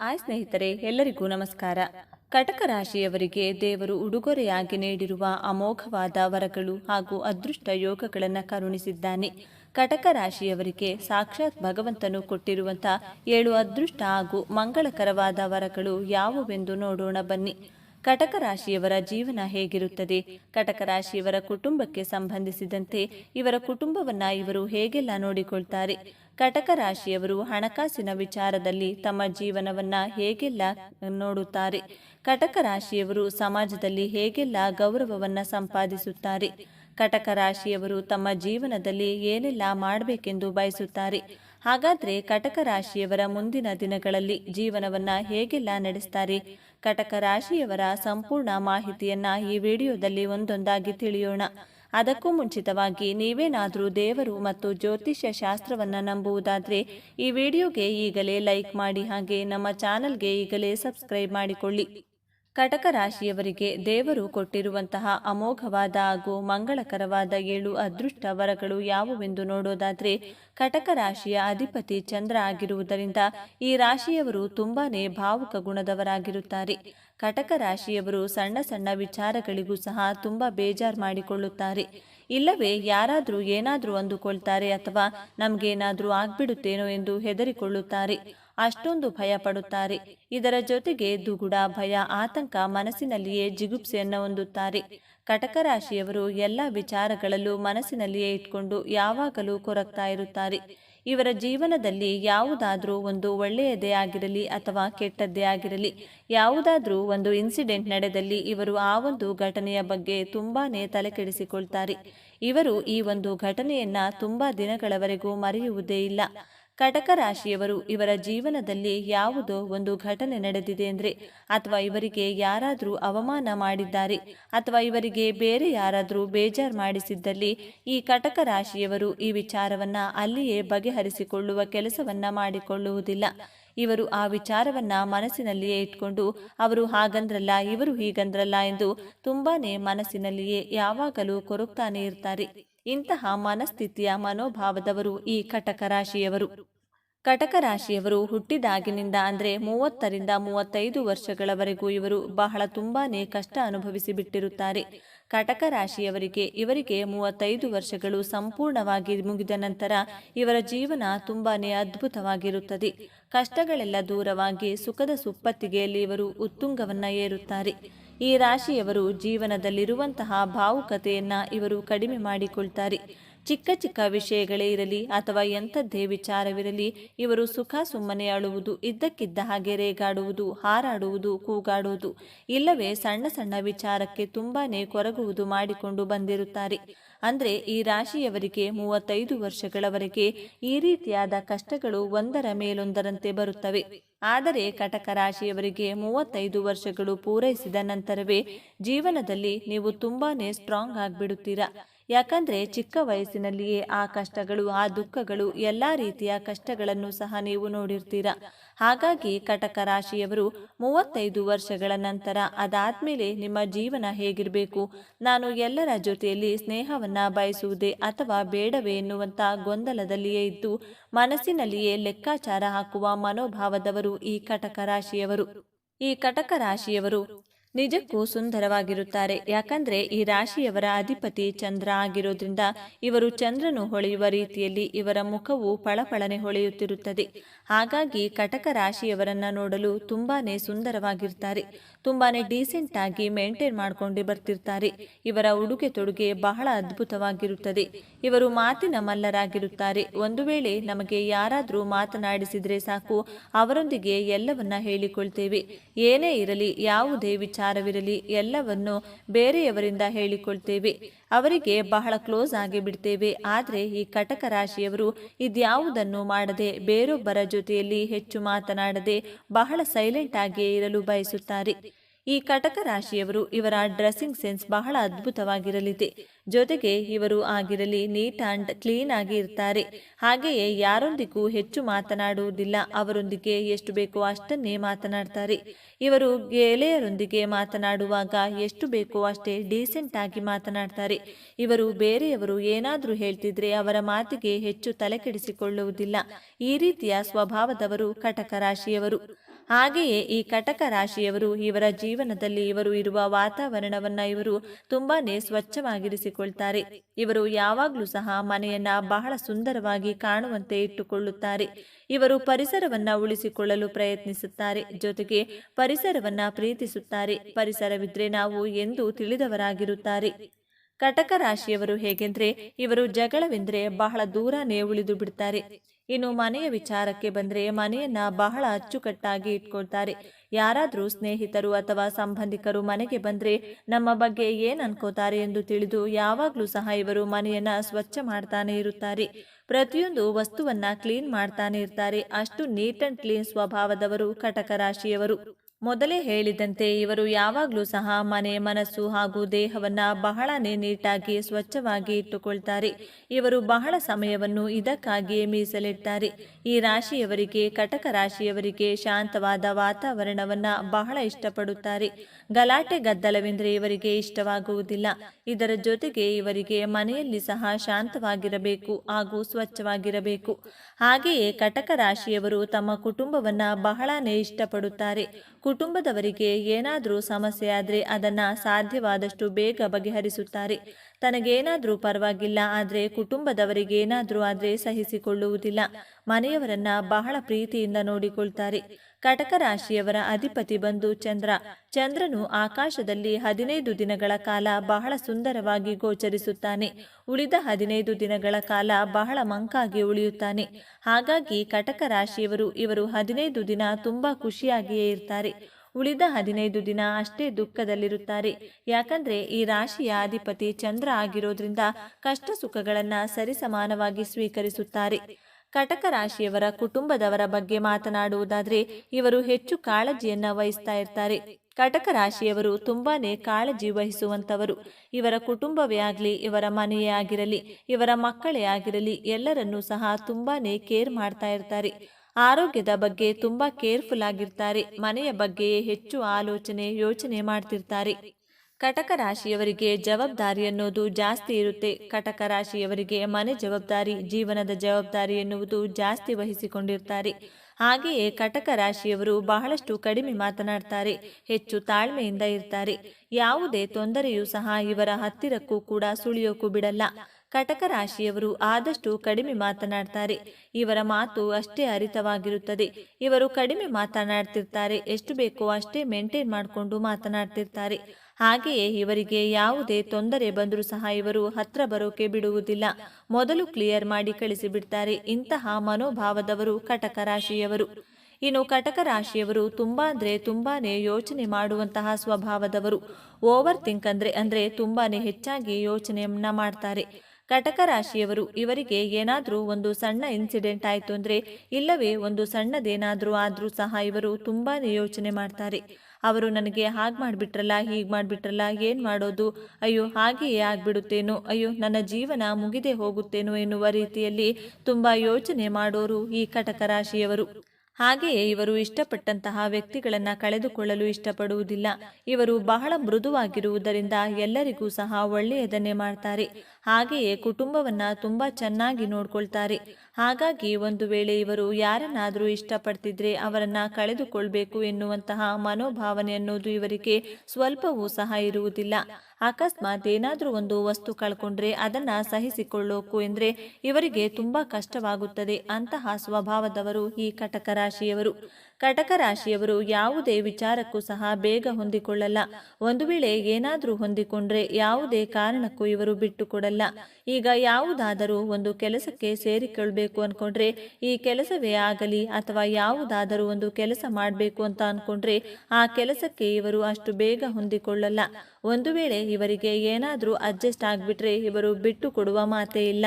ಆಯ್ ಸ್ನೇಹಿತರೆ, ಎಲ್ಲರಿಗೂ ನಮಸ್ಕಾರ. ಕಟಕ ರಾಶಿಯವರಿಗೆ ದೇವರು ಉಡುಗೊರೆಯಾಗಿ ನೀಡಿರುವ ಅಮೋಘವಾದ ವರಗಳು ಹಾಗೂ ಅದೃಷ್ಟ ಯೋಗಗಳನ್ನು ಕರುಣಿಸಿದ್ದಾನೆ. ಕಟಕ ರಾಶಿಯವರಿಗೆ ಸಾಕ್ಷಾತ್ ಭಗವಂತನು ಕೊಟ್ಟಿರುವಂಥ ಏಳು ಅದೃಷ್ಟ ಹಾಗೂ ಮಂಗಳಕರವಾದ ವರಗಳು ಯಾವುವೆಂದು ನೋಡೋಣ ಬನ್ನಿ. ಕಟಕ ರಾಶಿಯವರ ಜೀವನ ಹೇಗಿರುತ್ತದೆ? ಕಟಕ ರಾಶಿಯವರ ಕುಟುಂಬಕ್ಕೆ ಸಂಬಂಧಿಸಿದಂತೆ ಇವರ ಕುಟುಂಬವನ್ನ ಇವರು ಹೇಗೆಲ್ಲ ನೋಡಿಕೊಳ್ತಾರೆ? ಕಟಕ ರಾಶಿಯವರು ಹಣಕಾಸಿನ ವಿಚಾರದಲ್ಲಿ ತಮ್ಮ ಜೀವನವನ್ನ ಹೇಗೆಲ್ಲ ನೋಡುತ್ತಾರೆ? ಕಟಕ ರಾಶಿಯವರು ಸಮಾಜದಲ್ಲಿ ಹೇಗೆಲ್ಲ ಗೌರವವನ್ನ ಸಂಪಾದಿಸುತ್ತಾರೆ? ಕಟಕ ರಾಶಿಯವರು ತಮ್ಮ ಜೀವನದಲ್ಲಿ ಏನೆಲ್ಲ ಮಾಡಬೇಕೆಂದು ಬಯಸುತ್ತಾರೆ? ಹಾಗಾದ್ರೆ ಕಟಕ ರಾಶಿಯವರ ಮುಂದಿನ ದಿನಗಳಲ್ಲಿ ಜೀವನವನ್ನ ಹೇಗೆಲ್ಲ ನಡೆಸ್ತಾರೆ? ಕಟಕ ರಾಶಿಯವರ ಸಂಪೂರ್ಣ ಮಾಹಿತಿಯನ್ನ ಈ ವಿಡಿಯೋದಲ್ಲಿ ಒಂದೊಂದಾಗಿ ತಿಳಿಯೋಣ. ಅದಕ್ಕೂ ಮುಂಚಿತವಾಗಿ ನೀವೇನಾದರೂ ದೇವರು ಮತ್ತು ಜ್ಯೋತಿಷ್ಯ ಶಾಸ್ತ್ರವನ್ನ ನಂಬುವುದಾದ್ರೆ ಈ ವಿಡಿಯೋಗೆ ಈಗಲೇ ಲೈಕ್ ಮಾಡಿ ಹಾಗೆ ನಮ್ಮ ಚಾನಲ್ಗೆ ಈಗಲೇ ಸಬ್ಸ್ಕ್ರೈಬ್ ಮಾಡಿಕೊಳ್ಳಿ. ಕಟಕ ರಾಶಿಯವರಿಗೆ ದೇವರು ಕೊಟ್ಟಿರುವಂತಹ ಅಮೋಘವಾದ ಹಾಗೂ ಮಂಗಳಕರವಾದ ಏಳು ಅದೃಷ್ಟ ವರಗಳು ಯಾವುವೆಂದು ನೋಡೋದಾದ್ರೆ ಕಟಕ ರಾಶಿಯ ಅಧಿಪತಿ ಚಂದ್ರ ಆಗಿರುವುದರಿಂದ ಈ ರಾಶಿಯವರು ತುಂಬಾನೇ ಭಾವುಕ ಗುಣದವರಾಗಿರುತ್ತಾರೆ. ಕಟಕ ರಾಶಿಯವರು ಸಣ್ಣ ಸಣ್ಣ ವಿಚಾರಗಳಿಗೂ ಸಹ ತುಂಬ ಬೇಜಾರು ಮಾಡಿಕೊಳ್ಳುತ್ತಾರೆ. ಇಲ್ಲವೇ ಯಾರಾದರೂ ಏನಾದರೂ ಅಂದುಕೊಳ್ತಾರೆ ಅಥವಾ ನಮಗೇನಾದರೂ ಆಗ್ಬಿಡುತ್ತೇನೋ ಎಂದು ಹೆದರಿಕೊಳ್ಳುತ್ತಾರೆ. ಅಷ್ಟೊಂದು ಭಯ ಪಡುತ್ತಾರೆ. ಇದರ ಜೊತೆಗೆ ದುಗುಡ, ಭಯ, ಆತಂಕ ಮನಸ್ಸಿನಲ್ಲಿಯೇ ಜಿಗುಪ್ಸೆಯನ್ನು ಹೊಂದುತ್ತಾರೆ. ಕಟಕ ರಾಶಿಯವರು ಎಲ್ಲ ವಿಚಾರಗಳಲ್ಲೂ ಮನಸ್ಸಿನಲ್ಲಿಯೇ ಇಟ್ಕೊಂಡು ಯಾವಾಗಲೂ ಕೊರಗ್ತಾ ಇರುತ್ತಾರೆ. ಇವರ ಜೀವನದಲ್ಲಿ ಯಾವುದಾದರೂ ಒಂದು ಒಳ್ಳೆಯದೇ ಆಗಿರಲಿ ಅಥವಾ ಕೆಟ್ಟದ್ದೇ ಆಗಿರಲಿ, ಯಾವುದಾದರೂ ಒಂದು ಇನ್ಸಿಡೆಂಟ್ ನಡೆದಲ್ಲಿ ಇವರು ಆ ಒಂದು ಘಟನೆಯ ಬಗ್ಗೆ ತುಂಬಾನೇ ತಲೆಕೆಡಿಸಿಕೊಳ್ತಾರೆ. ಇವರು ಈ ಒಂದು ಘಟನೆಯನ್ನ ತುಂಬಾ ದಿನಗಳವರೆಗೂ ಮರೆಯುವುದೇ ಇಲ್ಲ. ಕಟಕ ರಾಶಿಯವರು ಇವರ ಜೀವನದಲ್ಲಿ ಯಾವುದೋ ಒಂದು ಘಟನೆ ನಡೆದಿದೆ ಅಂದರೆ, ಅಥವಾ ಇವರಿಗೆ ಯಾರಾದರೂ ಅವಮಾನ ಮಾಡಿದ್ದಾರೆ, ಅಥವಾ ಇವರಿಗೆ ಬೇರೆ ಯಾರಾದರೂ ಬೇಜಾರು ಮಾಡಿಸಿದ್ದಲ್ಲಿ, ಈ ಕಟಕ ರಾಶಿಯವರು ಈ ವಿಚಾರವನ್ನ ಅಲ್ಲಿಯೇ ಬಗೆಹರಿಸಿಕೊಳ್ಳುವ ಕೆಲಸವನ್ನ ಮಾಡಿಕೊಳ್ಳುವುದಿಲ್ಲ. ಇವರು ಆ ವಿಚಾರವನ್ನ ಮನಸ್ಸಿನಲ್ಲಿಯೇ ಇಟ್ಕೊಂಡು, ಅವರು ಹಾಗಂದ್ರಲ್ಲ, ಇವರು ಹೀಗಂದ್ರಲ್ಲ ಎಂದು ತುಂಬಾನೇ ಮನಸ್ಸಿನಲ್ಲಿಯೇ ಯಾವಾಗಲೂ ಕೊರಗ್ತಾನೆ ಇರ್ತಾರೆ. ಇಂತಹ ಮನಸ್ಥಿತಿಯ ಮನೋಭಾವದವರು ಈ ಕಟಕ ರಾಶಿಯವರು. ಕಟಕ ರಾಶಿಯವರು ಹುಟ್ಟಿದಾಗಿನಿಂದ ಅಂದರೆ ಮೂವತ್ತರಿಂದ ಮೂವತ್ತೈದು ವರ್ಷಗಳವರೆಗೂ ಇವರು ಬಹಳ ತುಂಬಾನೇ ಕಷ್ಟ ಅನುಭವಿಸಿ ಬಿಟ್ಟಿರುತ್ತಾರೆ ಕಟಕ ರಾಶಿಯವರಿಗೆ ಇವರಿಗೆ ಮೂವತ್ತೈದು ವರ್ಷಗಳು ಸಂಪೂರ್ಣವಾಗಿ ಮುಗಿದ ನಂತರ ಇವರ ಜೀವನ ತುಂಬಾನೇ ಅದ್ಭುತವಾಗಿರುತ್ತದೆ. ಕಷ್ಟಗಳೆಲ್ಲ ದೂರವಾಗಿ ಸುಖದ ಸುಪ್ಪತ್ತಿಗೆಯಲ್ಲಿ ಇವರು ಉತ್ತುಂಗವನ್ನ ಏರುತ್ತಾರೆ. ಈ ರಾಶಿಯವರು ಜೀವನದಲ್ಲಿರುವಂತಹ ಭಾವುಕತೆಯನ್ನ ಇವರು ಕಡಿಮೆ ಮಾಡಿಕೊಳ್ತಾರೆ. ಚಿಕ್ಕ ಚಿಕ್ಕ ವಿಷಯಗಳೇ ಇರಲಿ ಅಥವಾ ಎಂಥದ್ದೇ ವಿಚಾರವಿರಲಿ, ಇವರು ಸುಖ ಸುಮ್ಮನೆ ಅಳುವುದು, ಇದ್ದಕ್ಕಿದ್ದ ಹಾಗೆ ರೇಗಾಡುವುದು, ಹಾರಾಡುವುದು, ಕೂಗಾಡುವುದು, ಇಲ್ಲವೇ ಸಣ್ಣ ಸಣ್ಣ ವಿಚಾರಕ್ಕೆ ತುಂಬಾನೇ ಕೊರಗುವುದು ಮಾಡಿಕೊಂಡು ಬಂದಿರುತ್ತಾರೆ. ಅಂದ್ರೆ ಈ ರಾಶಿಯವರಿಗೆ ಮೂವತ್ತೈದು ವರ್ಷಗಳವರೆಗೆ ಈ ರೀತಿಯಾದ ಕಷ್ಟಗಳು ಒಂದರ ಮೇಲೊಂದರಂತೆ ಬರುತ್ತವೆ. ಆದರೆ ಕಟಕ ರಾಶಿಯವರಿಗೆ ಮೂವತ್ತೈದು ವರ್ಷಗಳು ಪೂರೈಸಿದ ನಂತರವೇ ಜೀವನದಲ್ಲಿ ನೀವು ತುಂಬಾನೇ ಸ್ಟ್ರಾಂಗ್ ಆಗಿಬಿಡುತ್ತೀರಾ. ಯಾಕಂದ್ರೆ ಚಿಕ್ಕ ವಯಸ್ಸಿನಲ್ಲಿಯೇ ಆ ಕಷ್ಟಗಳು, ಆ ದುಃಖಗಳು ಎಲ್ಲ ರೀತಿಯ ಕಷ್ಟಗಳನ್ನು ಸಹ ನೀವು ನೋಡಿರ್ತೀರಾ. ಹಾಗಾಗಿ ಕಟಕ ರಾಶಿಯವರು ಮೂವತ್ತೈದು ವರ್ಷಗಳ ನಂತರ ಅದಾದ್ಮೇಲೆ ನಿಮ್ಮ ಜೀವನ ಹೇಗಿರಬೇಕು? ನಾನು ಎಲ್ಲರ ಜೊತೆಯಲ್ಲಿ ಸ್ನೇಹವನ್ನ ಬಯಸುವುದೇ ಅಥವಾ ಬೇಡವೇ ಎನ್ನುವಂತ ಗೊಂದಲದಲ್ಲಿಯೇ ಇದ್ದು ಮನಸ್ಸಿನಲ್ಲಿಯೇ ಲೆಕ್ಕಾಚಾರ ಹಾಕುವ ಮನೋಭಾವದವರು ಈ ಕಟಕ ರಾಶಿಯವರು. ಈ ಕಟಕ ರಾಶಿಯವರು ನಿಜಕ್ಕೂ ಸುಂದರವಾಗಿರುತ್ತಾರೆ. ಯಾಕಂದ್ರೆ ಈ ರಾಶಿಯವರ ಅಧಿಪತಿ ಚಂದ್ರ ಆಗಿರೋದ್ರಿಂದ ಇವರು ಚಂದ್ರನು ಹೊಳೆಯುವ ರೀತಿಯಲ್ಲಿ ಇವರ ಮುಖವು ಫಳಫಳನೆ ಹೊಳೆಯುತ್ತಿರುತ್ತದೆ. ಹಾಗಾಗಿ ಕಟಕ ರಾಶಿಯವರನ್ನ ನೋಡಲು ತುಂಬಾನೇ ಸುಂದರವಾಗಿರ್ತಾರೆ. ತುಂಬಾನೇ ಡೀಸೆಂಟ್ ಆಗಿ ಮೇಂಟೈನ್ ಮಾಡ್ಕೊಂಡು ಬರ್ತಿರ್ತಾರೆ. ಇವರ ಉಡುಗೆ ತೊಡುಗೆ ಬಹಳ ಅದ್ಭುತವಾಗಿರುತ್ತದೆ. ಇವರು ಮಾತಿನ ಮಲ್ಲರಾಗಿರುತ್ತಾರೆ. ಒಂದು ವೇಳೆ ನಮಗೆ ಯಾರಾದರೂ ಮಾತನಾಡಿಸಿದ್ರೆ ಸಾಕು, ಅವರೊಂದಿಗೆ ಎಲ್ಲವನ್ನ ಹೇಳಿಕೊಳ್ತೇವೆ. ಏನೇ ಇರಲಿ, ಯಾವುದೇ ವಿಚಾರವಿರಲಿ ಎಲ್ಲವನ್ನು ಬೇರೆಯವರಿಂದ ಹೇಳಿಕೊಳ್ತೇವೆ. ಅವರಿಗೆ ಬಹಳ ಕ್ಲೋಸ್ ಆಗಿ ಬಿಡ್ತೇವೆ. ಆದರೆ ಈ ಕಟಕ ರಾಶಿಯವರು ಇದ್ಯಾವುದನ್ನು ಮಾಡದೆ, ಬೇರೊಬ್ಬರ ಜೊತೆಯಲ್ಲಿ ಹೆಚ್ಚು ಮಾತನಾಡದೆ ಬಹಳ ಸೈಲೆಂಟ್ ಆಗಿಯೇ ಇರಲು ಬಯಸುತ್ತಾರೆ. ಈ ಕಟಕ ರಾಶಿಯವರು ಇವರ ಡ್ರೆಸ್ಸಿಂಗ್ ಸೆನ್ಸ್ ಬಹಳ ಅದ್ಭುತವಾಗಿರಲಿದೆ. ಜೊತೆಗೆ ಇವರು ಆಗಿರಲಿ ನೀಟ್ ಆ್ಯಂಡ್ ಕ್ಲೀನ್ ಆಗಿ ಇರ್ತಾರೆ. ಹಾಗೆಯೇ ಯಾರೊಂದಿಗೂ ಹೆಚ್ಚು ಮಾತನಾಡುವುದಿಲ್ಲ. ಅವರೊಂದಿಗೆ ಎಷ್ಟು ಬೇಕೋ ಅಷ್ಟನ್ನೇ ಮಾತನಾಡ್ತಾರೆ. ಇವರು ಗೆಳೆಯರೊಂದಿಗೆ ಮಾತನಾಡುವಾಗ ಎಷ್ಟು ಬೇಕೋ ಅಷ್ಟೇ ಡೀಸೆಂಟ್ ಆಗಿ ಮಾತನಾಡ್ತಾರೆ. ಇವರು ಬೇರೆಯವರು ಏನಾದರೂ ಹೇಳ್ತಿದ್ರೆ ಅವರ ಮಾತಿಗೆ ಹೆಚ್ಚು ತಲೆಕೆಡಿಸಿಕೊಳ್ಳುವುದಿಲ್ಲ. ಈ ರೀತಿಯ ಸ್ವಭಾವದವರು ಕಟಕ ರಾಶಿಯವರು. ಹಾಗೆಯೇ ಈ ಕಟಕ ರಾಶಿಯವರು ಇವರ ಜೀವನದಲ್ಲಿ ಇವರು ಇರುವ ವಾತಾವರಣವನ್ನ ಇವರು ತುಂಬಾನೇ ಸ್ವಚ್ಛವಾಗಿರಿಸಿಕೊಳ್ತಾರೆ. ಇವರು ಯಾವಾಗಲೂ ಸಹ ಮನೆಯನ್ನ ಬಹಳ ಸುಂದರವಾಗಿ ಕಾಣುವಂತೆ ಇಟ್ಟುಕೊಳ್ಳುತ್ತಾರೆ. ಇವರು ಪರಿಸರವನ್ನ ಉಳಿಸಿಕೊಳ್ಳಲು ಪ್ರಯತ್ನಿಸುತ್ತಾರೆ. ಜೊತೆಗೆ ಪರಿಸರವನ್ನ ಪ್ರೀತಿಸುತ್ತಾರೆ. ಪರಿಸರವಿದ್ರೆ ನಾವು ಎಂದು ತಿಳಿದವರಾಗಿರುತ್ತಾರೆ. ಕಟಕ ರಾಶಿಯವರು ಹೇಗೆಂದ್ರೆ ಇವರು ಜಗಳವೆಂದ್ರೆ ಬಹಳ ದೂರನೇ ಉಳಿದು ಬಿಡ್ತಾರೆ. ಇನ್ನು ಮನೆಯ ವಿಚಾರಕ್ಕೆ ಬಂದ್ರೆ ಮನೆಯನ್ನ ಬಹಳ ಅಚ್ಚುಕಟ್ಟಾಗಿ ಇಟ್ಕೊಳ್ತಾರೆ. ಯಾರಾದರೂ ಸ್ನೇಹಿತರು ಅಥವಾ ಸಂಬಂಧಿಕರು ಮನೆಗೆ ಬಂದರೆ ನಮ್ಮ ಬಗ್ಗೆ ಏನು ಅನ್ಕೋತಾರೆ ಎಂದು ತಿಳಿದು ಯಾವಾಗಲೂ ಸಹ ಇವರು ಮನೆಯನ್ನ ಸ್ವಚ್ಛ ಮಾಡ್ತಾನೆ ಇರುತ್ತಾರೆ. ಪ್ರತಿಯೊಂದು ವಸ್ತುವನ್ನ ಕ್ಲೀನ್ ಮಾಡ್ತಾನೆ ಇರ್ತಾರೆ. ಅಷ್ಟು ನೀಟ್ ಅಂಡ್ ಕ್ಲೀನ್ ಸ್ವಭಾವದವರು ಕಟಕ ರಾಶಿಯವರು. ಮೊದಲೇ ಹೇಳಿದಂತೆ ಇವರು ಯಾವಾಗಲೂ ಸಹ ಮನೆ, ಮನಸ್ಸು ಹಾಗೂ ದೇಹವನ್ನು ಬಹಳನೇ ನೀಟಾಗಿ ಸ್ವಚ್ಛವಾಗಿ ಇಟ್ಟುಕೊಳ್ತಾರೆ. ಇವರು ಬಹಳ ಸಮಯವನ್ನು ಇದಕ್ಕಾಗಿಯೇ ಮೀಸಲಿಡ್ತಾರೆ. ಈ ರಾಶಿಯವರಿಗೆ, ಕಟಕ ರಾಶಿಯವರಿಗೆ ಶಾಂತವಾದ ವಾತಾವರಣವನ್ನು ಬಹಳ ಇಷ್ಟಪಡುತ್ತಾರೆ. ಗಲಾಟೆ, ಗದ್ದಲವೆಂದರೆ ಇವರಿಗೆ ಇಷ್ಟವಾಗುವುದಿಲ್ಲ. ಇದರ ಜೊತೆಗೆ ಇವರಿಗೆ ಮನೆಯಲ್ಲಿ ಸಹ ಶಾಂತವಾಗಿರಬೇಕು ಹಾಗೂ ಸ್ವಚ್ಛವಾಗಿರಬೇಕು. ಹಾಗೆಯೇ ಕಟಕ ರಾಶಿಯವರು ತಮ್ಮ ಕುಟುಂಬವನ್ನು ಬಹಳನೇ ಇಷ್ಟಪಡುತ್ತಾರೆ. ಕುಟುಂಬದವರಿಗೆ ಏನಾದರೂ ಸಮಸ್ಯೆ ಆದರೆ ಅದನ್ನ ಸಾಧ್ಯವಾದಷ್ಟು ಬೇಗ ಬಗೆಹರಿಸುತ್ತಾರೆ. ತನಗೇನಾದರೂ ಪರವಾಗಿಲ್ಲ ಆದರೆ ಕುಟುಂಬದವರಿಗೆ ಏನಾದರೂ ಆದರೆ ಸಹಿಸಿಕೊಳ್ಳುವುದಿಲ್ಲ. ಮನೆಯವರನ್ನ ಬಹಳ ಪ್ರೀತಿಯಿಂದ ನೋಡಿಕೊಳ್ತಾರೆ. ಕಟಕ ರಾಶಿಯವರ ಅಧಿಪತಿ ಬಂದು ಚಂದ್ರ. ಚಂದ್ರನು ಆಕಾಶದಲ್ಲಿ ಹದಿನೈದು ದಿನಗಳ ಕಾಲ ಬಹಳ ಸುಂದರವಾಗಿ ಗೋಚರಿಸುತ್ತಾನೆ. ಉಳಿದ ಹದಿನೈದು ದಿನಗಳ ಕಾಲ ಬಹಳ ಮಂಕಾಗಿ ಉಳಿಯುತ್ತಾನೆ. ಹಾಗಾಗಿ ಕಟಕ ರಾಶಿಯವರು ಇವರು ಹದಿನೈದು ದಿನ ತುಂಬಾ ಖುಷಿಯಾಗಿಯೇ ಇರ್ತಾರೆ. ಉಳಿದ ಹದಿನೈದು ದಿನ ಅಷ್ಟೇ ದುಃಖದಲ್ಲಿರುತ್ತಾರೆ. ಯಾಕಂದ್ರೆ ಈ ರಾಶಿಯ ಅಧಿಪತಿ ಚಂದ್ರ ಆಗಿರೋದ್ರಿಂದ ಕಷ್ಟ ಸುಖಗಳನ್ನ ಸರಿಸಮಾನವಾಗಿ ಸ್ವೀಕರಿಸುತ್ತಾರೆ. ಕಟಕ ರಾಶಿಯವರ ಕುಟುಂಬದವರ ಬಗ್ಗೆ ಮಾತನಾಡುವುದಾದ್ರೆ, ಇವರು ಹೆಚ್ಚು ಕಾಳಜಿಯನ್ನ ವಹಿಸ್ತಾ ಇರ್ತಾರೆ. ಕಟಕ ರಾಶಿಯವರು ತುಂಬಾನೇ ಕಾಳಜಿ ವಹಿಸುವಂತವರು ಇವರ ಕುಟುಂಬವೇ ಆಗಲಿ, ಇವರ ಮನೆಯೇ ಆಗಿರಲಿ, ಇವರ ಮಕ್ಕಳೇ ಆಗಿರಲಿ, ಎಲ್ಲರನ್ನೂ ಸಹ ತುಂಬಾನೇ ಕೇರ್ ಮಾಡ್ತಾ ಇರ್ತಾರೆ. ಆರೋಗ್ಯದ ಬಗ್ಗೆ ತುಂಬಾ ಕೇರ್ಫುಲ್ ಆಗಿರ್ತಾರೆ. ಮನೆಯ ಬಗ್ಗೆಯೇ ಹೆಚ್ಚು ಆಲೋಚನೆ, ಯೋಚನೆ ಮಾಡ್ತಿರ್ತಾರೆ. ಕಟಕ ರಾಶಿಯವರಿಗೆ ಜವಾಬ್ದಾರಿ ಅನ್ನೋದು ಜಾಸ್ತಿ ಇರುತ್ತೆ. ಕಟಕ ರಾಶಿಯವರಿಗೆ ಮನೆ ಜವಾಬ್ದಾರಿ, ಜೀವನದ ಜವಾಬ್ದಾರಿ ಎನ್ನುವುದು ಜಾಸ್ತಿ ವಹಿಸಿಕೊಂಡಿರ್ತಾರೆ. ಹಾಗೆಯೇ ಕಟಕ ರಾಶಿಯವರು ಬಹಳಷ್ಟು ಕಡಿಮೆ ಮಾತನಾಡ್ತಾರೆ, ಹೆಚ್ಚು ತಾಳ್ಮೆಯಿಂದ ಇರ್ತಾರೆ. ಯಾವುದೇ ತೊಂದರೆಯೂ ಸಹ ಇವರ ಹತ್ತಿರಕ್ಕೂ ಕೂಡ ಸುಳಿಯೋಕ್ಕೂ ಬಿಡಲ್ಲ. ಕಟಕ ರಾಶಿಯವರು ಆದಷ್ಟು ಕಡಿಮೆ ಮಾತನಾಡ್ತಾರೆ. ಇವರ ಮಾತು ಅಷ್ಟೇ ಅರಿತವಾಗಿರುತ್ತದೆ ಇವರು ಕಡಿಮೆ ಮಾತನಾಡ್ತಿರ್ತಾರೆ, ಎಷ್ಟು ಬೇಕೋ ಅಷ್ಟೇ ಮೇಂಟೈನ್ ಮಾಡಿಕೊಂಡು ಮಾತನಾಡ್ತಿರ್ತಾರೆ. ಹಾಗೆಯೇ ಇವರಿಗೆ ಯಾವುದೇ ತೊಂದರೆ ಬಂದರೂ ಸಹ ಇವರು ಹತ್ರ ಬರೋಕೆ ಬಿಡುವುದಿಲ್ಲ. ಮೊದಲು ಕ್ಲಿಯರ್ ಮಾಡಿ ಕಳಿಸಿಬಿಡ್ತಾರೆ. ಇಂತಹ ಮನೋಭಾವದವರು ಕಟಕ ರಾಶಿಯವರು ಇನ್ನು ಕಟಕ ರಾಶಿಯವರು ತುಂಬಾ ಅಂದ್ರೆ ತುಂಬಾನೇ ಯೋಚನೆ ಮಾಡುವಂತಹ ಸ್ವಭಾವದವರು. ಓವರ್ ಥಿಂಕ್ ಅಂದ್ರೆ ಅಂದ್ರೆ ತುಂಬಾನೇ ಹೆಚ್ಚಾಗಿ ಯೋಚನೆಯನ್ನ ಮಾಡ್ತಾರೆ. ಕಟಕ ರಾಶಿಯವರು ಇವರಿಗೆ ಏನಾದರೂ ಒಂದು ಸಣ್ಣ ಇನ್ಸಿಡೆಂಟ್ ಆಯಿತು ಅಂದರೆ, ಇಲ್ಲವೇ ಒಂದು ಸಣ್ಣದೇನಾದರೂ ಆದರೂ ಸಹ ಇವರು ತುಂಬಾನೇ ಯೋಚನೆ ಮಾಡ್ತಾರೆ. ಅವರು ನನಗೆ ಹಾಗೆ ಮಾಡಿಬಿಟ್ರಲ್ಲ, ಹೀಗೆ ಮಾಡಿಬಿಟ್ರಲ್ಲ, ಏನು ಮಾಡೋದು? ಅಯ್ಯೋ, ಹಾಗೆಯೇ ಆಗಿಬಿಡುತ್ತೇನೋ? ಅಯ್ಯೋ, ನನ್ನ ಜೀವನ ಮುಗಿದೇ ಹೋಗುತ್ತೇನೋ ಎನ್ನುವ ರೀತಿಯಲ್ಲಿ ತುಂಬ ಯೋಚನೆ ಮಾಡೋರು ಈ ಕಟಕ ರಾಶಿಯವರು. ಹಾಗೆಯೇ ಇವರು ಇಷ್ಟಪಟ್ಟಂತಹ ವ್ಯಕ್ತಿಗಳನ್ನು ಕಳೆದುಕೊಳ್ಳಲು ಇಷ್ಟಪಡುವುದಿಲ್ಲ. ಇವರು ಬಹಳ ಮೃದುವಾಗಿರುವುದರಿಂದ ಎಲ್ಲರಿಗೂ ಸಹ ಒಳ್ಳೆಯದನ್ನೇ ಮಾಡ್ತಾರೆ. ಹಾಗೆಯೇ ಕುಟುಂಬವನ್ನು ತುಂಬ ಚೆನ್ನಾಗಿ ನೋಡ್ಕೊಳ್ತಾರೆ. ಹಾಗಾಗಿ ಒಂದು ವೇಳೆ ಇವರು ಯಾರನ್ನಾದರೂ ಇಷ್ಟಪಡ್ತಿದ್ರೆ ಅವರನ್ನ ಕಳೆದುಕೊಳ್ಬೇಕು ಎನ್ನುವಂತಹ ಮನೋಭಾವನೆ ಅನ್ನೋದು ಇವರಿಗೆ ಸ್ವಲ್ಪವೂ ಸಹ ಇರುವುದಿಲ್ಲ. ಅಕಸ್ಮಾತ್ ಏನಾದರೂ ಒಂದು ವಸ್ತು ಕಳ್ಕೊಂಡ್ರೆ ಅದನ್ನ ಸಹಿಸಿಕೊಳ್ಳೋಕು ಎಂದ್ರೆ ಇವರಿಗೆ ತುಂಬಾ ಕಷ್ಟವಾಗುತ್ತದೆ. ಅಂತಹ ಸ್ವಭಾವದವರು ಈ ಕಟಕ ರಾಶಿಯವರು. ಕಟಕ ರಾಶಿಯವರು ಯಾವುದೇ ವಿಚಾರಕ್ಕೂ ಸಹ ಬೇಗ ಹೊಂದಿಕೊಳ್ಳಲ್ಲ. ಒಂದು ವೇಳೆ ಏನಾದರೂ ಹೊಂದಿಕೊಂಡ್ರೆ ಯಾವುದೇ ಕಾರಣಕ್ಕೂ ಇವರು ಬಿಟ್ಟುಕೊಡಲ್ಲ. ಈಗ ಯಾವುದಾದರೂ ಒಂದು ಕೆಲಸಕ್ಕೆ ಸೇರಿಕೊಳ್ಬೇಕು ಅನ್ಕೊಂಡ್ರೆ, ಈ ಕೆಲಸವೇ ಆಗಲಿ ಅಥವಾ ಯಾವುದಾದರೂ ಒಂದು ಕೆಲಸ ಮಾಡಬೇಕು ಅಂತ ಅನ್ಕೊಂಡ್ರೆ, ಆ ಕೆಲಸಕ್ಕೆ ಇವರು ಅಷ್ಟು ಬೇಗ ಹೊಂದಿಕೊಳ್ಳಲ್ಲ. ಒಂದು ವೇಳೆ ಇವರಿಗೆ ಏನಾದರೂ ಅಡ್ಜಸ್ಟ್ ಆಗಿಬಿಟ್ರೆ ಇವರು ಬಿಟ್ಟು ಕೊಡುವ ಮಾತೇ ಇಲ್ಲ.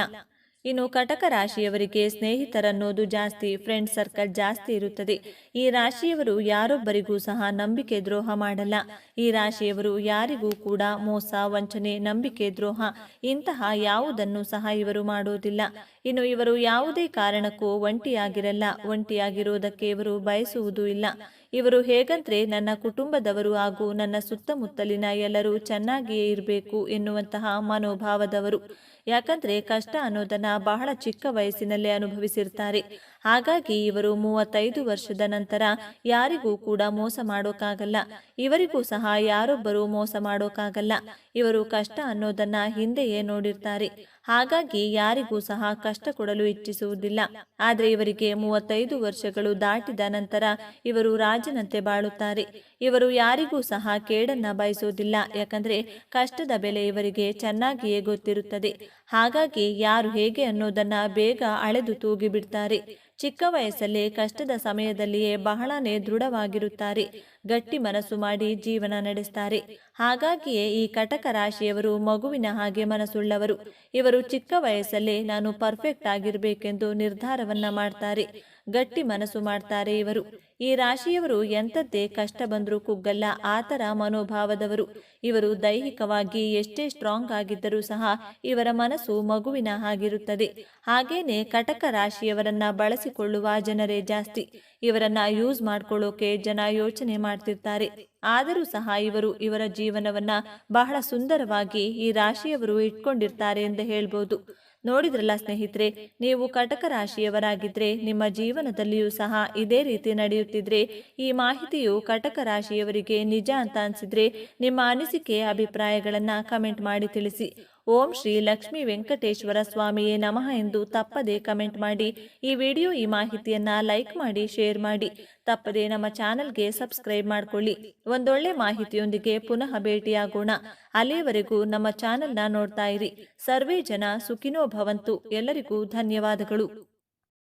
ಇನ್ನು ಕಟಕ ರಾಶಿಯವರಿಗೆ ಸ್ನೇಹಿತರನ್ನೋದು ಜಾಸ್ತಿ ಫ್ರೆಂಡ್ ಸರ್ಕಲ್ ಜಾಸ್ತಿ ಇರುತ್ತದೆ. ಈ ರಾಶಿಯವರು ಯಾರೊಬ್ಬರಿಗೂ ಸಹ ನಂಬಿಕೆ ದ್ರೋಹ ಮಾಡಲ್ಲ. ಈ ರಾಶಿಯವರು ಯಾರಿಗೂ ಕೂಡ ಮೋಸ, ವಂಚನೆ, ನಂಬಿಕೆ ದ್ರೋಹ ಇಂತಹ ಯಾವುದನ್ನು ಸಹ ಇವರು ಮಾಡುವುದಿಲ್ಲ ಇನ್ನು ಇವರು ಯಾವುದೇ ಕಾರಣಕ್ಕೂ ಒಂಟಿಯಾಗಿರಲ್ಲ. ಒಂಟಿಯಾಗಿರುವುದಕ್ಕೆ ಇವರು ಬಯಸುವುದೂ ಇಲ್ಲ. ಇವರು ಹೇಗಂದ್ರೆ ನನ್ನ ಕುಟುಂಬದವರು ಹಾಗೂ ನನ್ನ ಸುತ್ತಮುತ್ತಲಿನ ಎಲ್ಲರೂ ಚೆನ್ನಾಗಿಯೇ ಇರಬೇಕು ಎನ್ನುವಂತಹ ಮನೋಭಾವದವರು. ಯಾಕಂದ್ರೆ ಕಷ್ಟ ಅನ್ನೋದನ್ನ ಬಹಳ ಚಿಕ್ಕ ವಯಸ್ಸಿನಲ್ಲೇ ಅನುಭವಿಸಿರ್ತಾರೆ. ಹಾಗಾಗಿ ಇವರು ಮೂವತ್ತೈದು ವರ್ಷದ ನಂತರ ಯಾರಿಗೂ ಕೂಡ ಮೋಸ ಮಾಡೋಕ್ಕಾಗಲ್ಲ. ಇವರಿಗೂ ಸಹ ಯಾರೊಬ್ಬರು ಮೋಸ ಮಾಡೋಕ್ಕಾಗಲ್ಲ. ಇವರು ಕಷ್ಟ ಅನ್ನೋದನ್ನ ಹಿಂದೆಯೇ ನೋಡಿರ್ತಾರೆ. ಹಾಗಾಗಿ ಯಾರಿಗೂ ಸಹ ಕಷ್ಟ ಕೊಡಲು ಇಚ್ಛಿಸುವುದಿಲ್ಲ. ಆದರೆ ಇವರಿಗೆ ಮೂವತ್ತೈದು ವರ್ಷಗಳು ದಾಟಿದ ನಂತರ ಇವರು ರಾಜನಂತೆ ಬಾಳುತ್ತಾರೆ. ಇವರು ಯಾರಿಗೂ ಸಹ ಕೇಡನ್ನ ಬಯಸುವುದಿಲ್ಲ. ಯಾಕಂದ್ರೆ ಕಷ್ಟದ ಬೆಲೆ ಇವರಿಗೆ ಚೆನ್ನಾಗಿಯೇ ಗೊತ್ತಿರುತ್ತದೆ. ಹಾಗಾಗಿ ಯಾರು ಹೇಗೆ ಅನ್ನೋದನ್ನ ಬೇಗ ಅಳೆದು ತೂಗಿಬಿಡ್ತಾರೆ. ಚಿಕ್ಕ ವಯಸ್ಸಲ್ಲೇ ಕಷ್ಟದ ಸಮಯದಲ್ಲಿಯೇ ಬಹಳನೇ ದೃಢವಾಗಿರುತ್ತಾರೆ. ಗಟ್ಟಿ ಮನಸ್ಸು ಮಾಡಿ ಜೀವನ ನಡೆಸ್ತಾರೆ. ಹಾಗಾಗಿಯೇ ಈ ಕಟಕ ರಾಶಿಯವರು ಮಗುವಿನ ಹಾಗೆ ಮನಸ್ಸುಳ್ಳವರು. ಇವರು ಚಿಕ್ಕ ವಯಸ್ಸಲ್ಲೇ ನಾನು ಪರ್ಫೆಕ್ಟ್ ಆಗಿರಬೇಕೆಂದು ನಿರ್ಧಾರವನ್ನ ಮಾಡ್ತಾರೆ. ಗಟ್ಟಿ ಮನಸ್ಸು ಮಾಡ್ತಾರೆ ಇವರು. ಈ ರಾಶಿಯವರು ಎಂಥದ್ದೇ ಕಷ್ಟ ಬಂದರೂ ಕುಗ್ಗಲ್ಲ ಆತರ ಮನೋಭಾವದವರು. ಇವರು ದೈಹಿಕವಾಗಿ ಎಷ್ಟೇ ಸ್ಟ್ರಾಂಗ್ ಆಗಿದ್ದರೂ ಸಹ ಇವರ ಮನಸ್ಸು ಮಗುವಿನ ಹಾಗಿರುತ್ತದೆ. ಹಾಗೇನೆ ಕಟಕ ರಾಶಿಯವರನ್ನ ಬಳಸಿಕೊಳ್ಳುವ ಜನರೇ ಜಾಸ್ತಿ. ಇವರನ್ನ ಯೂಸ್ ಮಾಡ್ಕೊಳ್ಳೋಕೆ ಜನ ಯೋಚನೆ ಮಾಡ್ತಿರ್ತಾರೆ. ಆದರೂ ಸಹ ಇವರು ಇವರ ಜೀವನವನ್ನ ಬಹಳ ಸುಂದರವಾಗಿ ಈ ರಾಶಿಯವರು ಇಟ್ಕೊಂಡಿರ್ತಾರೆ ಎಂದು ಹೇಳ್ಬೋದು. ನೋಡಿದ್ರಲ್ಲ ಸ್ನೇಹಿತರೆ, ನೀವು ಕಟಕ ರಾಶಿಯವರಾಗಿದ್ರೆ ನಿಮ್ಮ ಜೀವನದಲ್ಲಿಯೂ ಸಹ ಇದೇ ರೀತಿ ನಡೆಯುತ್ತಿದ್ರೆ, ಈ ಮಾಹಿತಿಯು ಕಟಕ ರಾಶಿಯವರಿಗೆ ನಿಜ ಅಂತ ಅನ್ಸಿದ್ರೆ ನಿಮ್ಮ ಅನಿಸಿಕೆ, ಅಭಿಪ್ರಾಯಗಳನ್ನ ಕಮೆಂಟ್ ಮಾಡಿ ತಿಳಿಸಿ. ಓಂ ಶ್ರೀ ಲಕ್ಷ್ಮೀ ವೆಂಕಟೇಶ್ವರ ಸ್ವಾಮಿಯೇ ನಮಃ ಎಂದು ತಪ್ಪದೆ ಕಮೆಂಟ್ ಮಾಡಿ. ಈ ವಿಡಿಯೋ, ಈ ಮಾಹಿತಿಯನ್ನ ಲೈಕ್ ಮಾಡಿ, ಶೇರ್ ಮಾಡಿ. ತಪ್ಪದೆ ನಮ್ಮ ಚಾನಲ್ಗೆ ಸಬ್ಸ್ಕ್ರೈಬ್ ಮಾಡಿಕೊಳ್ಳಿ. ಒಂದೊಳ್ಳೆ ಮಾಹಿತಿಯೊಂದಿಗೆ ಪುನಃ ಭೇಟಿಯಾಗೋಣ. ಅಲ್ಲಿಯವರೆಗೂ ನಮ್ಮ ಚಾನೆಲ್ನ ನೋಡ್ತಾ ಇರಿ. ಸರ್ವೇ ಜನ ಸುಖಿನೋ ಭವಂತು. ಎಲ್ಲರಿಗೂ ಧನ್ಯವಾದಗಳು.